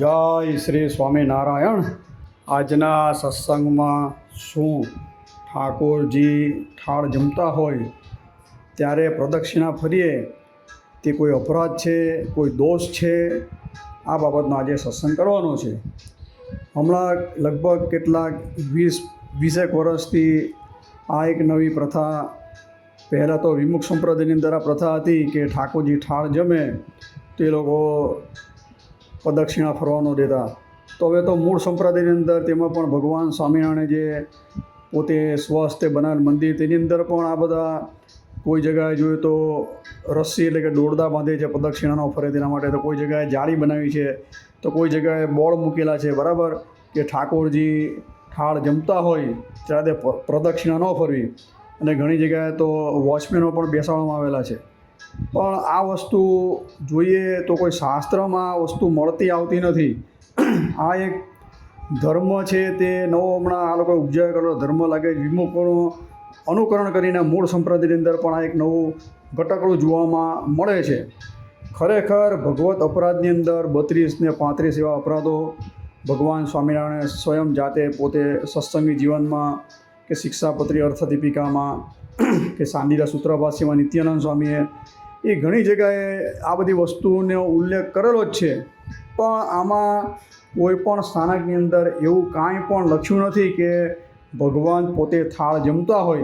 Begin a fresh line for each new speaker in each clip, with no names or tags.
જય શ્રી સ્વામિનારાયણ. આજના સત્સંગમાં શું ઠાકોરજી ઠાળ જમતા હોય, ત્યારે પ્રદક્ષિણા ફરીએ, તે કોઈ અપરાધ છે, કોઈ દોષ છે, આ બાબતનો આજે સત્સંગ કરવાનો છે. હમણાં લગભગ કેટલાક વીસ, વીસેક વર્ષથી આ એક નવી પ્રથા, પહેલાં તો વિમુખ સંપ્રદાયની અંદર આ પ્રથા હતી કે ઠાકોરજી ઠાળ જમે, તે લોકો પ્રદક્ષિણા ફરવાનો દેતા તો હવે તો મૂળ સંપ્રદાયની અંદર તેમાં પણ ભગવાન સ્વામિનારાયણે જે પોતે સ્વસ્તે બનાવેલ મંદિર, તેની અંદર પણ આ બધા કોઈ જગ્યાએ જોઈએ તો રસ્સી એટલે કે દોરડા બાંધે છે પ્રદક્ષિણાનો ફરે તેના માટે, તો કોઈ જગ્યાએ જાળી બનાવી છે, તો કોઈ જગ્યાએ બોર્ડ મૂકેલા છે, બરાબર? કે ઠાકોરજી ઠાળ જમતા હોય ત્યારે તે પ્રદક્ષિણા ન ફરવી. અને ઘણી જગ્યાએ તો વોચમેનો પણ બેસાડવામાં આવેલા છે. પણ આ વસ્તુ જોઈએ તો કોઈ શાસ્ત્રમાં આ વસ્તુ મળતી આવતી નથી. આ એક ધર્મ છે તે નવો હમણાં આ લોકો ઉપજાય કરેલો ધર્મ લાગે વિમુખોનું અનુકરણ કરીને મૂળ સંપ્રદાયની અંદર પણ આ એક નવું ઘટકડું જોવામાં મળે છે. ખરેખર ભગવત અપરાધની અંદર બત્રીસ ને પાંત્રીસ એવા અપરાધો ભગવાન સ્વામિનારાયણે સ્વયં જાતે પોતે સત્સંગી જીવનમાં કે શિક્ષાપત્રી અર્થદીપિકામાં કે સાંડીલા સૂત્રભાષ્યમાં નિત્યાનંદ સ્વામીએ એ ઘણી જગ્યાએ આ બધી વસ્તુનો ઉલ્લેખ કરેલો જ છે. પણ આમાં કોઈ પણ સ્થાનકની અંદર એવું કાંઈ પણ લખ્યું નથી કે ભગવાન પોતે થાળ જમતા હોય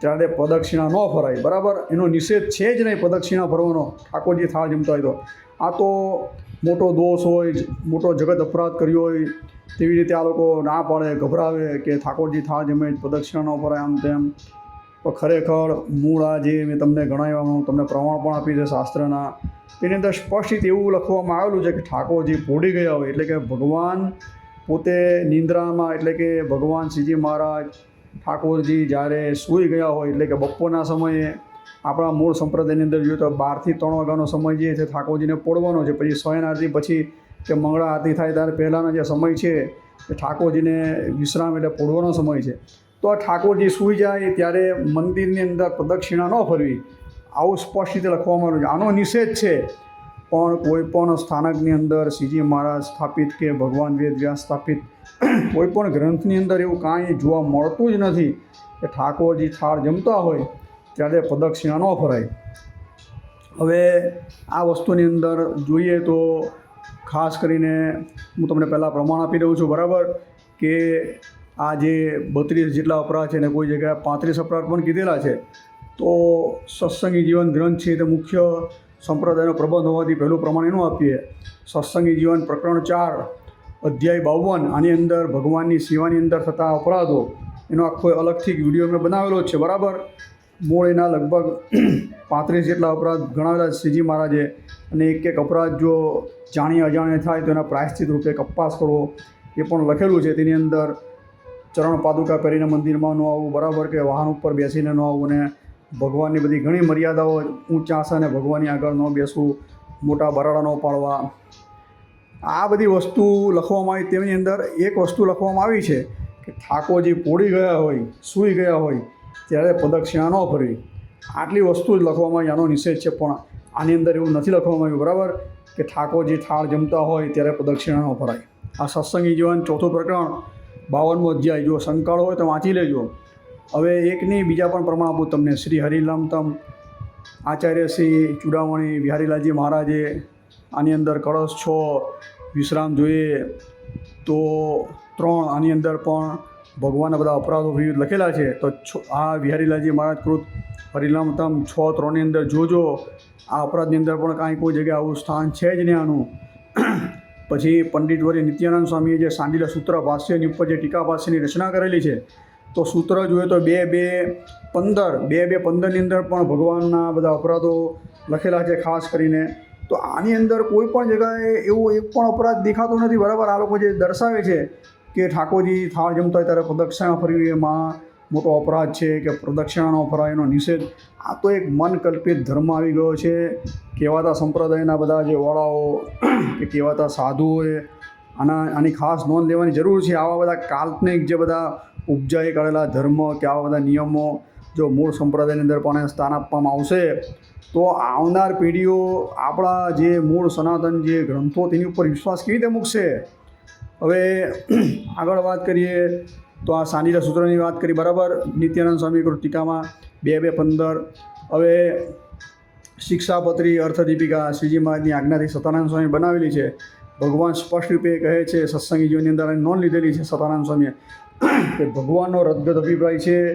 ત્યારે પ્રદક્ષિણા ન ફરાય. બરાબર? એનો નિષેધ છે જ નહીં પ્રદક્ષિણા ફરવાનો. ઠાકોરજી થાળ જમતા હોય તો. આ તો મોટો દોષ હોય મોટો જગત અપરાધ કર્યો હોય, તેવી રીતે આ લોકો ના પાડે, ગભરાવે કે ઠાકોરજી થાળ જમે પ્રદક્ષિણા ન ફરાય આમ તેમ. પણ ખરેખર મૂળ આ જે મેં તમને ગણાવ્યું તમને પ્રમાણ પણ આપી છે શાસ્ત્રના, તેની અંદર સ્પષ્ટ એવું લખવામાં આવેલું છે કે ઠાકોરજી પોડી ગયા હોય, એટલે કે ભગવાન પોતે નિંદ્રામાં, એટલે કે ભગવાન શ્રીજી મહારાજ ઠાકોરજી જ્યારે સૂઈ ગયા હોય, એટલે કે બપોરના સમયે, આપણા મૂળ સંપ્રદાયની અંદર જોઈએ તો બારથી ત્રણ વાગ્યાનો સમય જે છે ઠાકોરજીને પોડવાનો છે, પછી સ્વયં આરતી, પછી કે મંગળા આરતી થાય ત્યારે પહેલાંનો જે સમય છે એ ઠાકોરજીને વિશ્રામ એટલે પોડવાનો સમય છે. તો આ ઠાકોરજી સૂઈ જાય ત્યારે મંદિરની અંદર પ્રદક્ષિણા ન ફરવી. આવું સ્પષ્ટ રીતે લખવામાં આવ્યું છે. આનો નિષેધ છે. પણ કોઈ પણ સ્થાનકની અંદર શ્રીજી મહારાજ સ્થાપિત કે ભગવાન વેદ વ્યાસ સ્થાપિત કોઈ પણ ગ્રંથની અંદર એવું કાંઈ જોવા મળતું જ નથી કે ઠાકોરજી થાળ જમતા હોય ત્યારે પ્રદક્ષિણા ન ફરાય. હવે આ વસ્તુની અંદર જોઈએ તો ખાસ કરીને હું તમને પહેલાં પ્રમાણ આપી દઉં છું. બરાબર? કે આ જે બત્રીસ જેટલા અપરાધ છે ને કોઈ જગ્યાએ પાંત્રીસ અપરાધ પણ કીધેલા છે, તો સત્સંગી જીવન ગ્રંથ છે તે મુખ્ય સંપ્રદાયનો પ્રબંધ હોવાથી પહેલું પ્રમાણ એનું આપીએ. સત્સંગી જીવન પ્રકરણ ચાર, અધ્યાય બાવન, આની અંદર ભગવાનની સેવાની અંદર થતા અપરાધો, એનો આખો અલગથી વીડિયો મેં બનાવેલો છે, બરાબર? મૂળ એના લગભગ પાંત્રીસ જેટલા અપરાધ ગણાવેલા શ્રીજી મહારાજે, અને એક એક અપરાધ જો જાણી અજાણે થાય તો એના પ્રાયશ્ચિત રૂપે કપાસ કરવો એ પણ લખેલું છે. તેની અંદર ચરણ પાદુકા પહેરીને મંદિરમાં ન આવવું, બરાબર કે વાહન ઉપર બેસીને ન આવવું ને ભગવાનની બધી ઘણી મર્યાદાઓ ઊંચા અને ભગવાનની આગળ ન બેસવું, મોટા બરાડા ન પાડવા. આ બધી વસ્તુ લખવામાં આવી, તેની અંદર એક વસ્તુ લખવામાં આવી છે કે ઠાકોરજી પોડી ગયા હોય, સૂઈ ગયા હોય, ત્યારે પ્રદક્ષિણા ન ફરવી આટલી વસ્તુ જ લખવામાં આવી, આનો નિષેધ છે, પણ આની અંદર એવું નથી લખવામાં આવ્યું, બરાબર? કે ઠાકોરજી થાળ જમતા હોય, ત્યારે પ્રદક્ષિણા ન ફરાય આ સત્સંગી જીવન ચોથું પ્રકરણ બાવનમો અધ્યાય, જો સંકળ હોય તો વાંચી લેજો. હવે એકની બીજા પણ પ્રમાણ આપું તમને. શ્રી હરિલામતમ આચાર્ય શ્રી ચૂડામણી વિહારીલાલજી મહારાજે આની અંદર કળશ છ, વિશ્રામ જોઈએ. તો ત્રણ, આની અંદર પણ ભગવાનના બધા અપરાધો વિવિધ લખેલા છે. તો આ વિહારીલાલજી મહારાજ કૃત હરિલામતમ છ, ત્રણની અંદર જોજો. આ અપરાધની અંદર પણ કાંઈ કોઈ જગ્યાએ આવું સ્થાન છે જ નહીં આનું. પછી પંડિત વરી નિત્યાનંદ સ્વામીએ જે સાંડીલા સૂત્ર ભાષ્યની ઉપર જે ટીકા ભાષ્યની રચના કરેલી છે, તો સૂત્ર જોઈએ તો બે બે પંદર, બે બે પંદરની અંદર પણ ભગવાનના બધા અપરાધો લખેલા છે ખાસ કરીને. તો આની અંદર કોઈ પણ જગ્યાએ એવો એક પણ અપરાધ દેખાતો નથી. બરાબર આ લોકો જે દર્શાવે છે કે ઠાકોરજી થાળ જમતા હોય ત્યારે પ્રદક્ષિણા ફરવી એમાં મોટો અપરાધ છે કે પ્રદક્ષિણાનો અપરાધનો નિષેધ. આ તો એક મન કલ્પિત ધર્મ આવી ગયો છે. કહેવાતા સંપ્રદાયના બધા જે વડાઓ કે કહેવાતા સાધુઓએ આના, આની ખાસ નોંધ લેવાની જરૂર છે. આવા બધા કાલ્પનિક જે બધા ઉપજાઈ કરેલા ધર્મ કે આવા બધા નિયમો જો મૂળ સંપ્રદાયની અંદર પણ સ્થાન આપવામાં આવશે, તો આવનાર પેઢીઓ આપણા જે મૂળ સનાતન જે ગ્રંથો તેની ઉપર વિશ્વાસ કેવી રીતે મૂકશે? હવે આગળ વાત કરીએ તો આ સાનિરા સૂત્રની વાત કરી, બરાબર? નિત્યાનંદ સ્વામી કૃતિકામાં બે બે, પંદર. હવે શિક્ષાપત્રી અર્થદીપિકા શ્રીજી મહારાજની આજ્ઞાથી સતાનંદ સ્વામી બનાવેલી છે. ભગવાન સ્પષ્ટ રૂપે કહે છે, સત્સંગી જીવનની અંદર નોંધ લીધેલી છે સતાનંદ સ્વામીએ. કે ભગવાનનો રદગત અભિપ્રાય છે,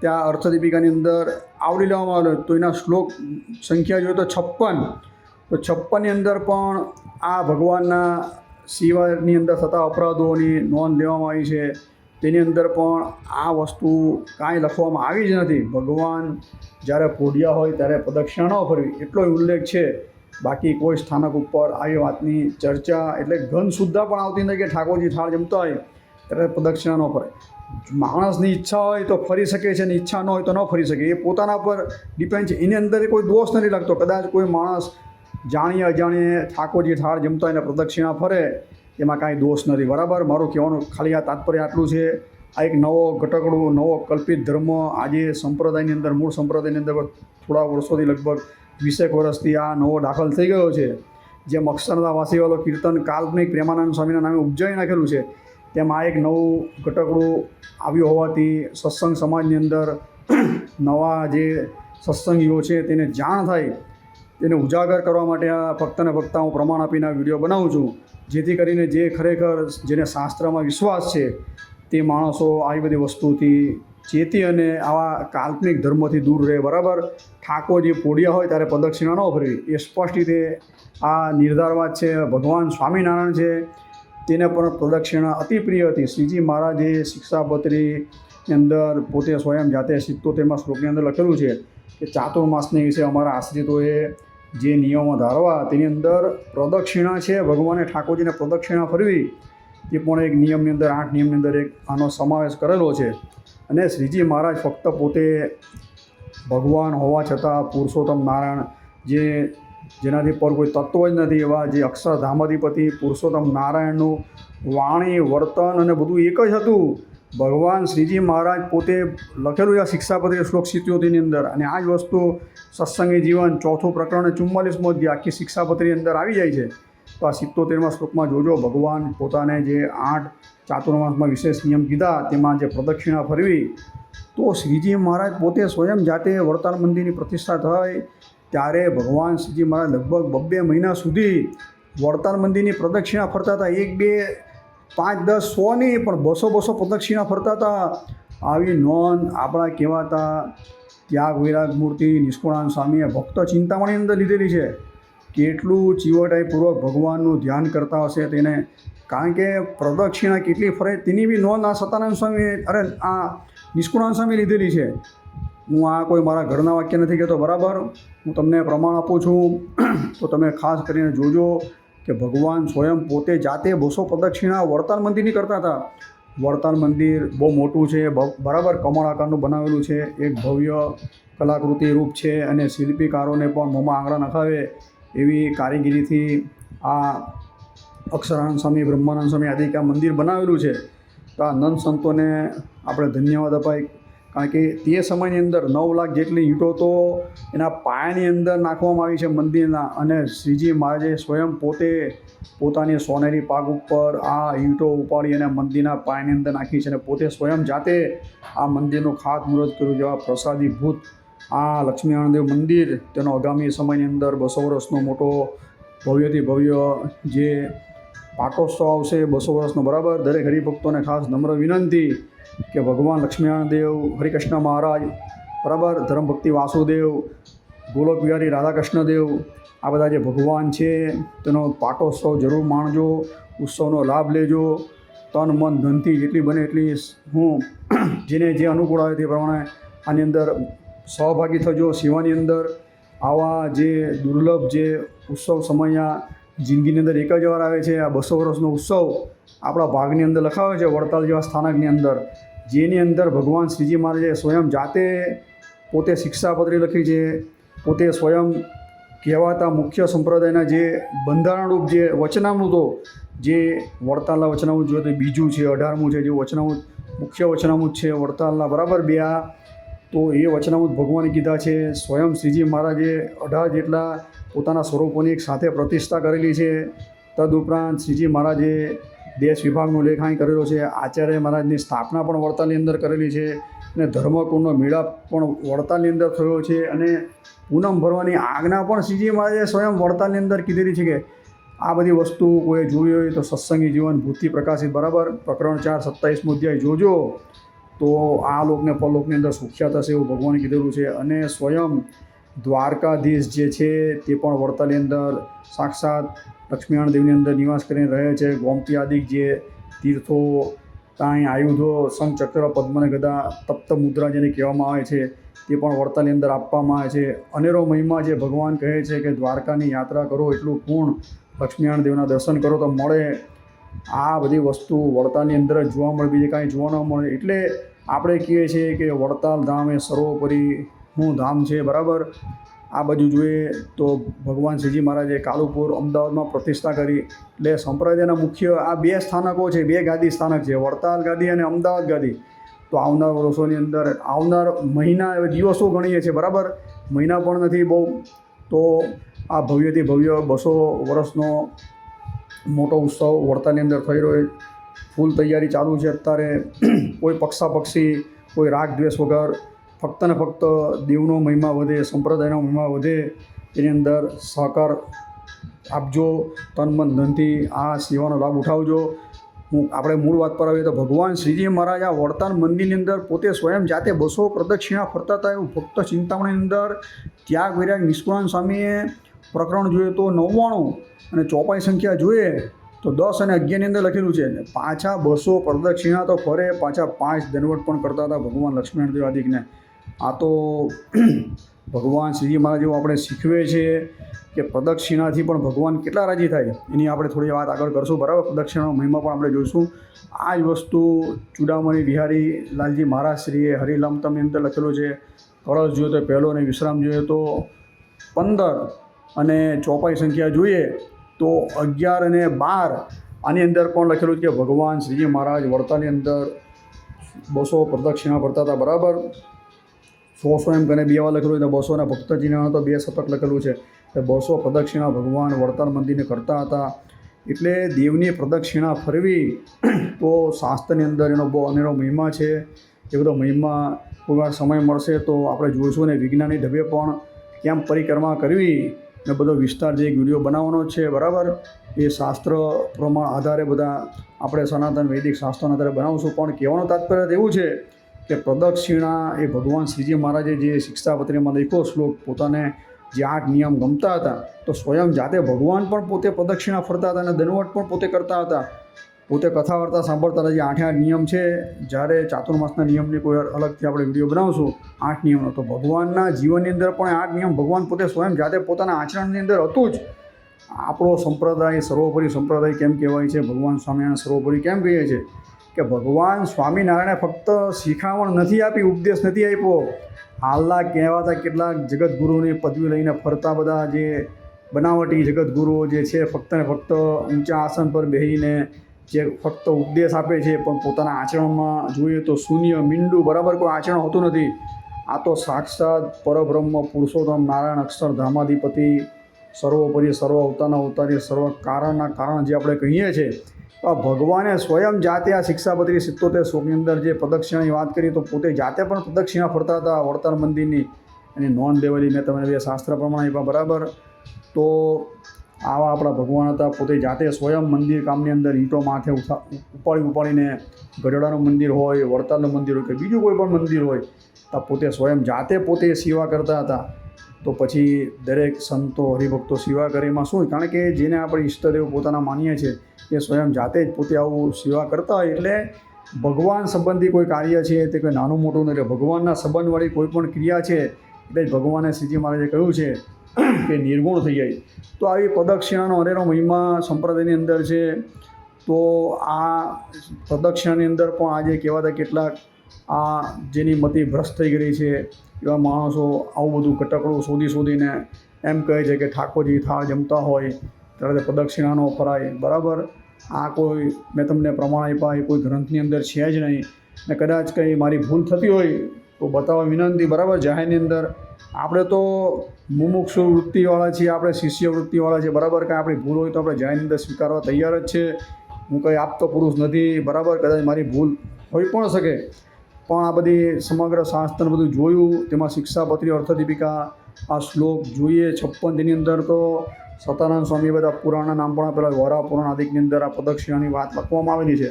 ત્યાં અર્થદીપિકાની અંદર આવડી લેવામાં આવ્યો તો એના શ્લોક સંખ્યા જોઈએ તો છપ્પન. તો છપ્પનની અંદર પણ આ ભગવાનના સિવાયની અંદર થતા અપરાધોની નોંધ લેવામાં આવી છે. તેની અંદર પણ આ વસ્તુ કાંઈ લખવામાં આવી જ નથી. ભગવાન જ્યારે પોઢિયા હોય ત્યારે પ્રદક્ષિણા ન ફરવી. એટલો ઉલ્લેખ છે. બાકી કોઈ સ્થાનક ઉપર આવી વાતની ચર્ચા એટલે ઘન સુદ્ધા પણ આવતી નથી કે ઠાકોરજી થાળ જમતા હોય ત્યારે પ્રદક્ષિણા ન ફરે. માણસની ઈચ્છા હોય તો ફરી શકે છે અને ઈચ્છા ન હોય તો ન ફરી શકે. એ પોતાના પર ડિપેન્ડ છે. એની અંદર કોઈ દોષ નથી લાગતો. કદાચ કોઈ માણસ જાણીએ અજાણીએ ઠાકોરજી થાળ જમતા હોય અને પ્રદક્ષિણા ફરે એમાં કાંઈ દોષ નથી. બરાબર? મારું કહેવાનું ખાલી આ તાત્પર્ય આટલું છે. આ એક નવો ઘટકડું, નવો કલ્પિત ધર્મ આજે સંપ્રદાયની અંદર, મૂળ સંપ્રદાયની અંદર થોડા વર્ષોથી લગભગ વીસેક વર્ષથી આ નવો દાખલ થઈ ગયો છે. જેમ અક્ષરના વાસીવાલો કીર્તન કાલ્પનિક પ્રેમાનંદ સ્વામીના નામે ઉપજાવી નાખેલું છે, તેમ આ એક નવું ઘટકડું આવ્યું હોવાથી સત્સંગ સમાજની અંદર નવા જે સત્સંગીઓ છે તેને જાણ થાય. તેને ઉજાગર કરવા માટે આ ફક્ત ને ફક્ત હું પ્રમાણ આપીને આ વીડિયો બનાવું છું. જેથી કરીને જે ખરેખર જેને શાસ્ત્રમાં વિશ્વાસ છે, તે માણસો આવી બધી વસ્તુથી ચેતી અને આવા કાલ્પનિક ધર્મથી દૂર રહે. બરાબર? ઠાકોર જે પોડિયા હોય ત્યારે પ્રદક્ષિણા ન ફરવી. એ સ્પષ્ટ રીતે આ નિર્ધારવાદ છે. ભગવાન સ્વામિનારાયણ છે. તેને પણ પ્રદક્ષિણા અતિ પ્રિય હતી. શ્રીજી મહારાજે શિક્ષાપત્રીની અંદર પોતે સ્વયં જાતે સિત્તોતેરમાં શ્લોકની અંદર લખેલું છે કે ચાતુર્માસને વિશે અમારા આશ્રિતોએ જે નિયમો ધારવા તેની અંદર પ્રદક્ષિણા છે. ભગવાને ઠાકોરજીને પ્રદક્ષિણા ફરવી. એ પણ એક નિયમની અંદર, આઠ નિયમની અંદર એક આનો સમાવેશ કરેલો છે. અને શ્રીજી મહારાજ ફક્ત પોતે ભગવાન હોવા છતાં પુરુષોત્તમ નારાયણ જે જેનાથી પર કોઈ તત્વ જ નથી, એવા જે અક્ષરધામાધિપતિ પુરુષોત્તમ નારાયણનું વાણી, વર્તન અને બધું એક જ હતું. ભગવાન શ્રીજી મહારાજ પોતે લખેલું આ શિક્ષાપત્રી શ્લોક સિત્યોતેરની અંદર. અને આ જ વસ્તુ સત્સંગી જીવન ચોથું પ્રકરણ ચુમ્માલીસમો અધ્યાય આખી શિક્ષાપત્રની અંદર આવી જાય છે. તો આ સિત્તોતેરમાં શ્લોકમાં જોજો, ભગવાન પોતાને જે આઠ ચાતુર્માસમાં વિશેષ નિયમ કીધા, તેમાં જે પ્રદક્ષિણા ફરવી, તો શ્રીજી મહારાજ પોતે સ્વયં જાતે વડતાલ મંદિરની પ્રતિષ્ઠા થાય ત્યારે ભગવાન શ્રીજી મહારાજ લગભગ બબ્બે મહિના સુધી વડતાલ મંદિરની પ્રદક્ષિણા ફરતા હતા. એક બે પાંચ, દસ, સો નહીં, પણ બસો બસો પ્રદક્ષિણા ફરતા હતા. આવી નોંધ આપણા કહેવાતા ત્યાગ, વિરાગ, મૂર્તિ નિષ્કુળાન સ્વામીએ ભક્ત ચિંતામણી અંદર લીધેલી છે. કેટલું ચીવટાઈપૂર્વક ભગવાનનું ધ્યાન કરતા હશે તેને. કારણ કે પ્રદક્ષિણા કેટલી ફરે, તેની બી નોંધ આ સતાનંદ સ્વામી અરે, આ નિષ્કુળાન સ્વામી લીધેલી છે. હું આ કોઈ મારા ઘરના વાક્ય નથી કહેતો, બરાબર? હું તમને પ્રમાણ આપું છું. તો તમે ખાસ કરીને જોજો. કે ભગવાન સ્વયં પોતે જાતે બસો પ્રદક્ષિણા વડતાલ મંદિરની કરતા હતા. વડતાલ મંદિર બહુ મોટું છે બરાબર કમળ આકારનું બનાવેલું છે, એક ભવ્ય કલાકૃતિ રૂપ છે અને શિલ્પીકારોને પણ મોંમાં આંગળા નખાવે એવી કારીગીરીથી આ અક્ષરાનંદ સ્વામી, બ્રહ્માનંદ સ્વામી આદિ મંદિર બનાવેલું છે. તો આ નંદ સંતોને આપણે ધન્યવાદ અપાય. કારણ કે તે સમયની અંદર નવ લાખ જેટલી ઈંટો તો એના પાયાની અંદર નાખવામાં આવી છે મંદિરના અને શ્રીજી મહારાજે સ્વયં પોતે પોતાની સોનેરી પાક ઉપર આ ઈંટો ઉપાડી અને મંદિરના પાયાની અંદર નાખી છે અને પોતે સ્વયં જાતે આ મંદિરનું ખાતમુહૂર્ત કર્યું જેવા પ્રસાદી ભૂત આ લક્ષ્મીનારાયણ દેવ મંદિર તેનો આગામી સમયની અંદર બસો વર્ષનો મોટો ભવ્યથી ભવ્ય જે પાટોત્સવ આવશે બસો વર્ષનો બરાબર. દરેક હરિભક્તોને ખાસ નમ્ર વિનંતી કે ભગવાન લક્ષ્મીનારાયણ દેવ હરિકૃષ્ણ મહારાજ, બરાબર, ધર્મભક્તિ વાસુદેવ, ગોલોક વિહારી રાધાકૃષ્ણ દેવ આ બધા જે ભગવાન છે, તેનો પાટોત્સવ જરૂર માણજો, ઉત્સવનો લાભ લેજો. તન, મન, ધનથી જેટલી બને એટલી હું જેને જે અનુકૂળ આવે તે પ્રમાણે આની અંદર સહભાગી થજો. સેવાની અંદર આવા જે દુર્લભ જે ઉત્સવ સમય જિંદગીની અંદર એક જ વાર આવે છે, આ બસો વર્ષનો ઉત્સવ આપણા ભાગની અંદર લખાવે છે, વડતાલ જેવા સ્થાનકની અંદર, જેની અંદર ભગવાન શ્રીજી મહારાજે સ્વયં જાતે પોતે શિક્ષાપત્રી લખી છે, પોતે સ્વયં કહેવાતા મુખ્ય સંપ્રદાયના જે બંધારણરૂપ જે વચનામૃતો જે વડતાલના વચનામૃત જોઈએ તો બીજું છે, અઢારમું છે, જે વચનામૃત, મુખ્ય વચનામૃત છે, વડતાલના બરાબર બે આ, તો એ વચનામૃત ભગવાને કીધા છે, સ્વયં શ્રીજી મહારાજે અઢાર જેટલા પોતાના સ્વરૂપોની એક સાથે પ્રતિષ્ઠા કરેલી છે. તદુપરાંત શ્રીજી મહારાજે દેશ વિભાગનો લેખ કરેલો છે. આચાર્ય મહારાજની સ્થાપના પણ વડતાલની અંદર કરેલી છે અને ધર્મકુંડનો મેળાપ પણ વડતાલની અંદર થયો છે અને પૂનમ ભરવાની આજ્ઞા પણ શ્રીજી મહારાજે સ્વયં વડતાલની અંદર કીધેલી છે કે આ બધી વસ્તુ કોઈ જોઈ હોય તો સત્સંગી જીવન ભૂતિ પ્રકાશિત બરાબર પ્રકરણ ચાર સત્તાવીસમો અધ્યાય જોજો તો આ લોકને પરલોકની અંદર સુખ્યા થશે એવું ભગવાને કીધેલું છે અને સ્વયં દ્વારકાધીશ જે છે તે પણ વડતાલની અંદર સાક્ષાત લક્ષ્મીનારાયણ દેવની અંદર નિવાસ કરીને રહે છે. ગોમતી આદિક જે તીર્થો કાંઈ આયુધો શંખચક્ર પદ્મને ગદા, તપ્ત મુદ્રા જેને કહેવામાં આવે છે, તે પણ વડતાલની અંદર આપવામાં આવે છે. અનેરો મહિમા જે ભગવાન કહે છે કે દ્વારકાની યાત્રા કરો એટલું પૂર્ણ લક્ષ્મીનારાયણ દેવના દર્શન કરો તો મળે. આ બધી વસ્તુ વડતાલની અંદર જ જોવા મળે, બીજે કાંઈ જોવા ન મળે. એટલે આપણે કહીએ છીએ કે વડતાલ ધામ એ સર્વોપરીનું ધામ છે, બરાબર? આ બાજુ જોઈએ તો ભગવાન શ્રીજી મહારાજે કાલુપુર અમદાવાદમાં પ્રતિષ્ઠા કરી. એટલે સંપ્રદાયના મુખ્ય આ બે સ્થાનકો છે, બે ગાદી સ્થાનક છે, વડતાલ ગાદી અને અમદાવાદ ગાદી. તો આવનાર વર્ષોની અંદર, આવનાર મહિના દિવસો ગણીએ છીએ, બરાબર? મહિના પણ નથી બહુ. તો આ ભવ્યથી ભવ્ય બસો વર્ષનો મોટો ઉત્સવ વડતાલની અંદર થઈ રહ્યો ફૂલ તૈયારી ચાલુ છે અત્યારે. કોઈ પક્ષા પક્ષી કોઈ રાગ દ્વેષ વગર. ફક્ત ને ફક્ત દેવનો મહિમા વધે, સંપ્રદાયનો મહિમા વધે, એની અંદર સહકાર આપજો, તન મન ધનથી આ સેવાનો લાભ ઉઠાવજો. હું આપણે મૂળ વાત પર આવીએ તો ભગવાન શ્રીજી મહારાજ આ વડતાલ મંદિરની અંદર પોતે સ્વયં જાતે બસો પ્રદક્ષિણા ફરતા હતા એવું ભક્ત ચિંતામણીની અંદર ત્યાગ વૈરાગ નિષ્કુળાન સ્વામીએ પ્રકરણ જોઈએ તો નવ્વાણું અને ચોપાઈ સંખ્યા જોઈએ તો દસ અને અગિયારની અંદર લખેલું છે ને, પાછા બસો પ્રદક્ષિણા તો ફરે, પાછા પાંચ દનવટ પણ કરતા હતા ભગવાન લક્ષ્મણ દેવ આદિકને. આ તો ભગવાન શ્રીજી મહારાજ એવું આપણે શીખવે છે કે પ્રદક્ષિણાથી પણ ભગવાન કેટલા રાજી થાય. એની આપણે થોડી વાત આગળ કરશું. બરાબર? પ્રદક્ષિણાનો મહિમા પણ આપણે જોઈશું. આ જ વસ્તુ ચૂડામણી બિહારી લાલજી મહારાજ શ્રીએ હરિલમતમની અંદર લખેલું છે. કળશ જોઈએ તો પહેલો અને વિશ્રામ જોઈએ તો પંદર અને ચોપાઈ સંખ્યા જોઈએ તો અગિયાર અને બાર. આની અંદર પણ લખેલું છે કે ભગવાન શ્રીજી મહારાજ વળતાની અંદર બસો પ્રદક્ષિણા ભરતા હતા. બરાબર? સો સો એમ કરીને બે વાર લખેલું છે બસો અને ભક્તજીના તો બે શતક લખેલું છે. તો બસો પ્રદક્ષિણા ભગવાન વડતાલ મંદિરને કરતા હતા. એટલે દેવની પ્રદક્ષિણા ફરવી તો શાસ્ત્રની અંદર એનો બહુ અનેરો મહિમા છે. એ બધો મહિમા કોઈવાર સમય મળશે તો આપણે જોઈશું ને વિજ્ઞાની ઢબે પણ કેમ પરિક્રમા કરવી ને બધો વિસ્તાર જે વીડિયો બનાવવાનો છે, બરાબર? એ શાસ્ત્ર પ્રમાણ આધારે બધા આપણે સનાતન વૈદિક શાસ્ત્રોના આધારે બનાવશું. પણ કહેવાનું તાત્પર્ય તો એવું છે કે પ્રદક્ષિણા એ ભગવાન શ્રીજી મહારાજે જે શિક્ષાપત્રીમાં લખ્યો શ્લોક, પોતાને જે આઠ નિયમ ગમતા હતા, તો સ્વયં જાતે ભગવાન પણ પોતે પ્રદક્ષિણા ફરતા હતા અને દનવટ પણ પોતે કરતા હતા. પોતે કથા વાર્તા સાંભળતા હતા. જે આઠે આઠ નિયમ છે, જ્યારે ચાતુર્માસના નિયમની કોઈ અલગથી આપણે વીડિયો બનાવશું, આઠ નિયમનો તો ભગવાનના જીવનની અંદર પણ આઠ નિયમ ભગવાન પોતે સ્વયં જાતે પોતાના આચરણની અંદર હતું જ. આપણો સંપ્રદાય, સર્વોપરી સંપ્રદાય કેમ કહેવાય છે? ભગવાન સ્વામિનારાયણ સર્વોપરી કેમ કહીએ છે કે ભગવાન સ્વામિનારાયણે ફક્ત શિખામણ નથી આપી, ઉપદેશ નથી આપ્યો. હાલના કહેવાતા કેટલાક જગતગુરુની પદવી લઈને ફરતા બધા જે બનાવટી જગતગુરુઓ જે છે, ફક્ત ને ફક્ત ઊંચા આસન પર બેસીને જે ફક્ત ઉપદેશ આપે છે, પણ પોતાના આચરણમાં જોઈએ તો શૂન્ય મીંડું બરાબર કોઈ આચરણ હોતું નથી. આ તો સાક્ષાત પરબ્રહ્મ પુરુષોત્તમ નારાયણ અક્ષર ધામાધિપતિ સર્વોપરી, સર્વ અવતારના અવતારી, સર્વ કારણના કારણ જે આપણે કહીએ છીએ. તો આ ભગવાને સ્વયં જાતે આ શિક્ષાપત્રી સિત્તોતેર શ્લોકની અંદર જે પ્રદક્ષિણાની વાત કરી તો પોતે જાતે પણ પ્રદક્ષિણા ફરતા હતા વડતાલ મંદિરની. એની નોંધ લેવાની મેં તમને બે શાસ્ત્ર પ્રમાણે આપ્યા, બરાબર? તો આવા આપણા ભગવાન હતા, પોતે જાતે સ્વયં મંદિર કામની અંદર ઈંટો માથે ઉઠા ઉપાડી ઉપાડીને ગઢડાનું મંદિર હોય, વડતાલનું મંદિર હોય કે બીજું કોઈ પણ મંદિર હોય, તો પોતે સ્વયં જાતે પોતે સેવા કરતા હતા. તો પછી દરેક સંતો, હરિભક્તો સેવા કરે એમાં શું કારણ કે જેને આપણે ઈષ્ટદેવ પોતાના માનીએ છીએ, એ સ્વયં જાતે જ પોતે આવું સેવા કરતા હોય. એટલે ભગવાન સંબંધી કોઈ કાર્ય છે, તે કોઈ નાનું મોટું નથી. ભગવાનના સંબંધવાળી કોઈ પણ ક્રિયા છે, એટલે જ ભગવાને શ્રીજી મહારાજે કહ્યું છે કે નિર્ગુણ થઈ જાય. તો આવી પ્રદક્ષિણાનો અનેરો મહિમા સંપ્રદાયની અંદર છે. તો આ પ્રદક્ષિણાની અંદર પણ આજે કહેવાતા કેટલાક આ જેની મતિ ભ્રષ્ટ થઈ ગઈ છે, એવા માણસો આવું બધું કટકડું શોધી શોધીને એમ કહે છે કે ઠાકોરજી થાળ જમતા હોય, ત્યારે પ્રદક્ષિણાનો ફરાય. બરાબર? આ કોઈ મેં તમને પ્રમાણ આપ્યા, એ કોઈ ગ્રંથની અંદર છે જ નહીં. ને કદાચ કંઈ મારી ભૂલ થતી હોય, તો બતાવવા વિનંતી. બરાબર? જાહેરની અંદર આપણે તો મુમુક્ષુ વૃત્તિવાળા છીએ, આપણે શિષ્ય વૃત્તિવાળા છીએ. બરાબર? કાંઈ આપણી ભૂલ હોય તો આપણે જાહેરની અંદર સ્વીકારવા તૈયાર જ છે. હું કંઈ આપતો પુરુષ નથી. બરાબર? કદાચ મારી ભૂલ હોઈ પણ શકે. પણ આ બધી સમગ્ર શાસ્ત્રને બધું જોયું, તેમાં શિક્ષાપત્રી અર્થદીપિકા, આ શ્લોક જોઈએ છપ્પન તેની અંદર તો સતાનંદ સ્વામી બધા પુરાણના નામ પણ પેલા વરા પુરાણ આદિકની અંદર આ પ્રદક્ષિણાની વાત લખવામાં આવેલી છે.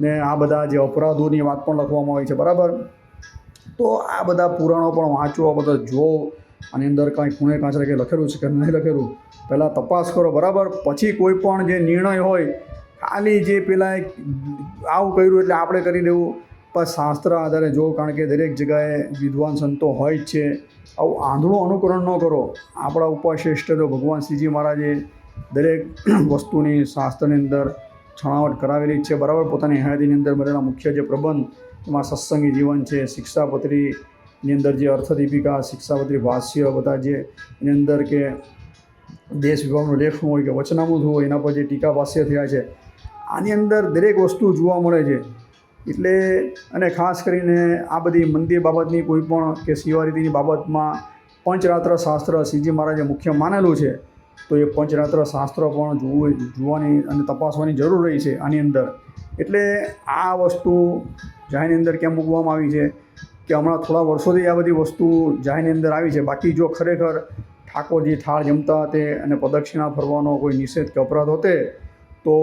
ને આ બધા જે અપરાધોની વાત પણ લખવામાં આવી છે, બરાબર? તો આ બધા પુરાણો પણ વાંચો, આ બધા જો આની અંદર કાંઈ ખૂણે કાંચરે કંઈ લખેલું છે કે નહીં લખેલું, પહેલાં તપાસ કરો, બરાબર? પછી કોઈ પણ જે નિર્ણય હોય, ખાલી જે પેલા આવું કર્યું એટલે આપણે કરી દેવું પણ શાસ્ત્ર આધારે જો, કારણ કે દરેક જગાએ વિદ્વાન સંતો હોય જ છે. આવું આંધળું અનુકરણ ન કરો. આપણા ઉપાશ્રેષ્ઠ તો ભગવાન શ્રીજી મહારાજે દરેક વસ્તુની શાસ્ત્રની અંદર છણાવટ કરાવેલી જ છે. બરાબર, પોતાની હયાતીની અંદર બનેલા મુખ્ય જે પ્રબંધ, એમાં સત્સંગી જીવન છે, શિક્ષાપત્રીની અંદર જે અર્થદીપિકા, શિક્ષાપત્રી ભાષ્ય, બધા જે એની અંદર કે દેશ વિભાગનું લેખનું હોય કે વચનામૃત હોય, એના પર જે ટીકા ભાષ્ય થયા છે, આની અંદર દરેક વસ્તુ જોવા મળે છે. એટલે અને ખાસ કરીને આ બધી મંદિર બાબતની કોઈ પણ કે શિવારીતિની બાબતમાં પંચરાત્ર શાસ્ત્ર શ્રીજી મહારાજે મુખ્ય માનેલું છે, તો એ પંચરાત્ર શાસ્ત્ર પણ જોવું જોવાની અને તપાસવાની જરૂર રહી છે આની અંદર. એટલે આ વસ્તુ જાહેરની અંદર કેમ મૂકવામાં આવી છે કે હમણાં થોડા વર્ષોથી આ બધી વસ્તુ જાહેરની અંદર આવી છે. બાકી જો ખરેખર ઠાકોરજી થાળ જમતા તે અને પ્રદક્ષિણા ફરવાનો કોઈ નિષેધ કે અપરાધ હોતે, તો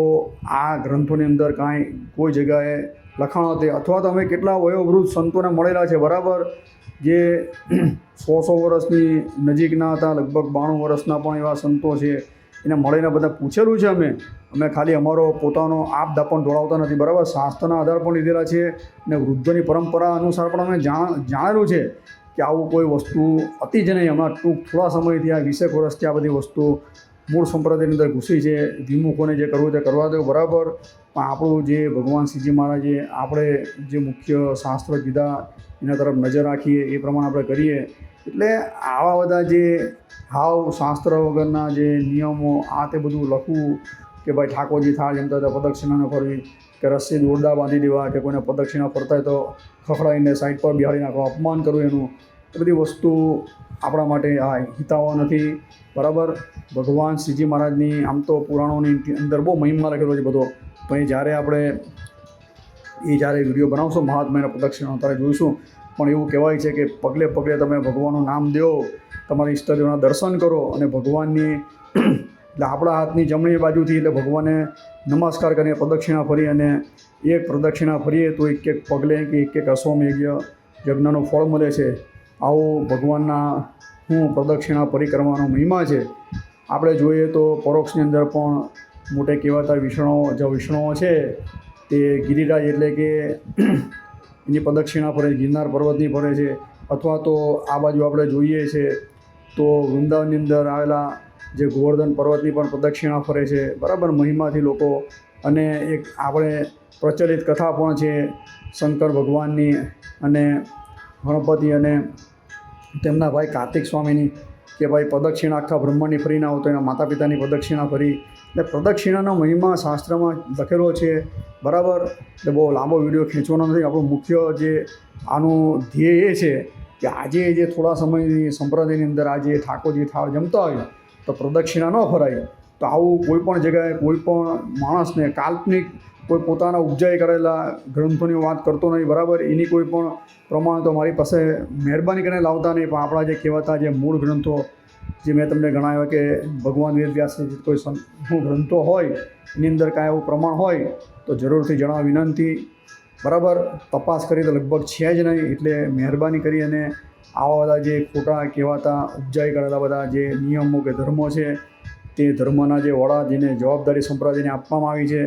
આ ગ્રંથોની અંદર કાંઈ કોઈ જગ્યાએ લખાણ હતી અથવા તો અમે કેટલા વયોવૃદ્ધ સંતોને મળેલા છે, બરાબર? જે સો સો વર્ષની નજીકના હતા, લગભગ બાણું વર્ષના પણ એવા સંતો છે, એને મળીને બધા પૂછેલું છે અમે. અમે ખાલી અમારો પોતાનો આપ દાપણ દોડાવતા નથી, બરાબર? શાસ્ત્રના આધાર પણ લીધેલા છે અને વૃદ્ધોની પરંપરા અનુસાર પણ અમે જાણ, જાણેલું છે કે આવું કોઈ વસ્તુ અતિ જ નહીં, હમણાં ટૂંક થોડા સમયથી આ વીસેક વર્ષથી આ બધી વસ્તુ મૂળ સંપ્રદાયની અંદર ઘૂસી છે વિમુખોને જે કરવું તે કરવા દો, બરાબર. પણ આપણું જે ભગવાન શ્રીજી મહારાજે આપણે જે મુખ્ય શાસ્ત્ર કીધા, એના તરફ નજર રાખીએ, એ પ્રમાણે આપણે કરીએ. એટલે આવા બધા જે હાવ શાસ્ત્ર વગરના જે નિયમો, આ તે બધું લખવું કે ભાઈ ઠાકોરજી થાળ જમતા હતા પ્રદક્ષિણા ન કરવી કે રસ્સી દોરડા બાંધી દેવા, કે કોઈને પ્રદક્ષિણા ફરતા હોય તો ખખડાવીને સાઈડ પર બિહાડી નાખવા, અપમાન કરવું એનું, એ બધી વસ્તુ આપણા માટે આ હિતાવા નથી. બરાબર? ભગવાન શ્રીજી મહારાજની આમ તો પુરાણોની અંદર બહુ મહિમા લખેલો છે બધો. પણ જ્યારે આપણે એ જ્યારે વીડિયો બનાવશો, મહાત્માના પ્રદક્ષિણા ત્યારે જોઈશું. પણ એવું કહેવાય છે કે પગલે પગલે તમે ભગવાનનું નામ દો, તમારા ઈષ્ટદેવના દર્શન કરો અને ભગવાનની એટલે આપણા હાથની જમણી બાજુથી એટલે ભગવાને નમસ્કાર કરીને પ્રદક્ષિણા ફરી અને એક પ્રદક્ષિણા ફરીએ તો એક એક પગલે કે એક એક અશ્વમેઘ યજ્ઞનો ફળ મળે છે. આવું ભગવાનના હું પ્રદક્ષિણા પરિક્રમાનો મહિમા છે. આપણે જોઈએ તો પરોક્ષની અંદર પણ મોટે કહેવાતા વિષ્ણુ, જે વિષ્ણુઓ છે, તે ગિરિરાજ એટલે કે એની પ્રદક્ષિણા ફરે, ગિરનાર પર્વતની ફરે છે. અથવા તો આ બાજુ આપણે જોઈએ છે તો વૃંદાવનની અંદર આવેલા જે ગોવર્ધન પર્વતની પણ પ્રદક્ષિણા ફરે છે. બરાબર મહિમાથી લોકો અને એક આપણે પ્રચલિત કથા પણ છે શંકર ભગવાનની અને ગણપતિ અને તેમના ભાઈ કાર્તિક સ્વામીની કે ભાઈ પ્રદક્ષિણા આખા બ્રહ્માંડની ફરીને આવતો એના માતા પિતાની પ્રદક્ષિણા ફરી. એટલે પ્રદક્ષિણાનો મહિમા શાસ્ત્રમાં લખેલો છે, બરાબર? એટલે બહુ લાંબો વીડિયો ખેંચવાનો નથી. આપણું મુખ્ય જે આનું ધ્યેય એ છે કે આજે જે થોડા સમયની સંપ્રદાયની અંદર આજે ઠાકોરજી થાળ જમતા હોય તો પ્રદક્ષિણા ન ફરાય. તો આવું કોઈ પણ જગ્યાએ કોઈ પણ માણસને કાલ્પનિક કોઈ પોતાના ઉપજાઈ કરેલા ગ્રંથોની વાત કરતો નહીં, બરાબર? એની કોઈ પણ પ્રમાણ તો મારી પાસે મહેરબાની કરીને લાવતા નહીં. પણ આપણા જે કહેવાતા જે મૂળ ગ્રંથો, જે મેં તમને ગણાવ્યા કે ભગવાન વેદવ્યાસની કોઈ સંતનું ગ્રંથો હોય, એની અંદર કાંઈ એવું પ્રમાણ હોય, તો જરૂરથી જણાવ વિનંતી. બરાબર? તપાસ કરી તો લગભગ છે જ નહીં, એટલે મહેરબાની કરી અને આવા બધા જે ખોટા કહેવાતા, ઉપજાઈ કરેલા બધા જે નિયમો કે ધર્મો છે, તે ધર્મના જે વડા, જેને જવાબદારી સંપ્રદાયને આપવામાં આવી છે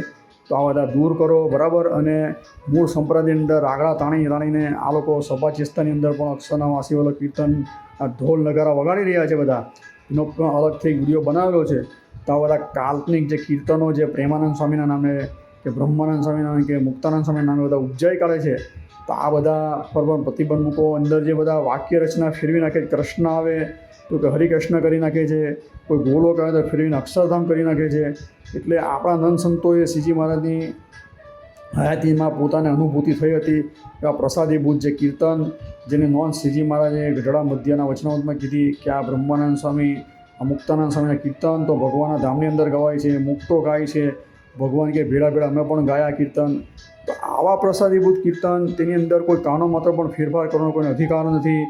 તો આ બધા દૂર કરો, બરાબર? અને મૂળ સંપ્રદાયની અંદર આગળ તાણી તાણીને આ લોકો સભા ચેસ્તાની અંદર પણ અક્ષરના વાસીવાલા કીર્તન, આ ઢોલ નગારા વગાડી રહ્યા છે બધા. એનો પણ અલગથી વીડિયો બનાવેલો છે. તો આ બધા કાલ્પનિક જે કીર્તનો જે પ્રેમાનંદ સ્વામીના નામે, કે બ્રહ્માનંદ સ્વામીના નામે, કે મુક્તાનંદ સ્વામીના નામે બધા ઉપજાઈ કાઢે છે. તો આ બધા પર પણ પ્રતિબંધ મૂકો. અંદર જે બધા વાક્ય રચના ફેરવી નાખે, કૃષ્ણ આવે તો કે હરિકૃષ્ણ કરી નાખે છે, કોઈ ગોલોક આવે તો ફેરવીને અક્ષરધામ કરી નાખે છે. એટલે આપણા નંદ સંતોએ શ્રીજી મહારાજની હયાતીમાં પોતાને અનુભૂતિ થઈ હતી એવા પ્રસાદીભૂત જે કીર્તન જેની નોંધ શ્રીજી મહારાજે ગઢડા મધ્યના વચનાવતમાં કીધી કે આ બ્રહ્માનંદ સ્વામી, આ મુક્તાનંદ સ્વામીના કીર્તન તો ભગવાનના ધામની અંદર ગવાય છે, મુક્તો ગાય છે. ભગવાન કે ભેળા ભેળા અમે પણ ગાયા કીર્તન. તો આવા પ્રસાદીભૂત કીર્તન તેની અંદર કોઈ કાનો માત્ર પણ ફેરફાર કરવાનો કોઈ અધિકાર નથી.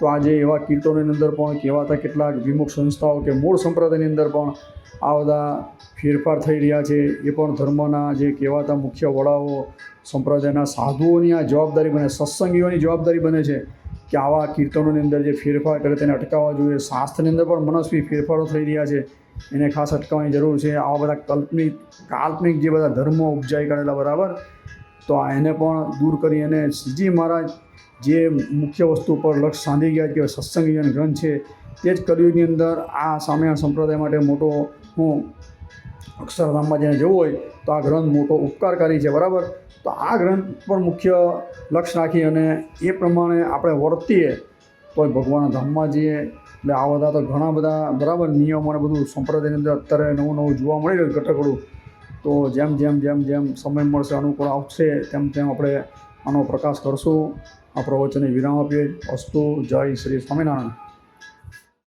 તો આજે એવા કીર્તનોની અંદર પણ કહેવાતા કેટલાક વિમુખ સંસ્થાઓ કે મૂળ સંપ્રદાયની અંદર પણ આ બધા ફેરફાર થઈ રહ્યા છે. એ પણ ધર્મના જે કહેવાતા મુખ્ય વડાઓ, સંપ્રદાયના સાધુઓની આ જવાબદારી બને, સત્સંગીઓની જવાબદારી બને છે કે આવા કીર્તનોની અંદર જે ફેરફાર કરે તેને અટકાવવા જોઈએ. શાસ્ત્રની અંદર પણ મનસ્વી ફેરફારો થઈ રહ્યા છે. એને ખાસ અટકાવવાની જરૂર છે. આવા બધા કલ્પનિક, કાલ્પનિક જે બધા ધર્મો ઉપજાઈ કાઢેલા બરાબર, તો આ એને પણ દૂર કરી અને શ્રીજી મહારાજ જે મુખ્ય વસ્તુ પર લક્ષ સાંધી ગયા કે સત્સંગી ગ્રંથ છે, તે જ કલયુગની અંદર આ સામ્યણ સંપ્રદાય માટે મોટો હું અક્ષરધામમાં જેને જવું હોય, તો આ ગ્રંથ મોટો ઉપકારકારી છે, બરાબર? તો આ ગ્રંથ પણ મુખ્ય લક્ષ રાખી અને એ પ્રમાણે આપણે વર્તીએ તો ભગવાનના ધામમાં જઈએ. એટલે આ બધા તો ઘણા બધા, બરાબર, નિયમો અને બધું સંપ્રદાયની અંદર અત્યારે નવું નવું જોવા મળી રહ્યું કટકડું તો જેમ જેમ જેમ જેમ સમય મળશે, અનુકૂળ આવશે, તેમ તેમ આપણે આનો પ્રકાશ કરશું. આ પ્રવચને વિરામ આપીએ. અસ્તુ જય શ્રી સ્વામિનારાયણ.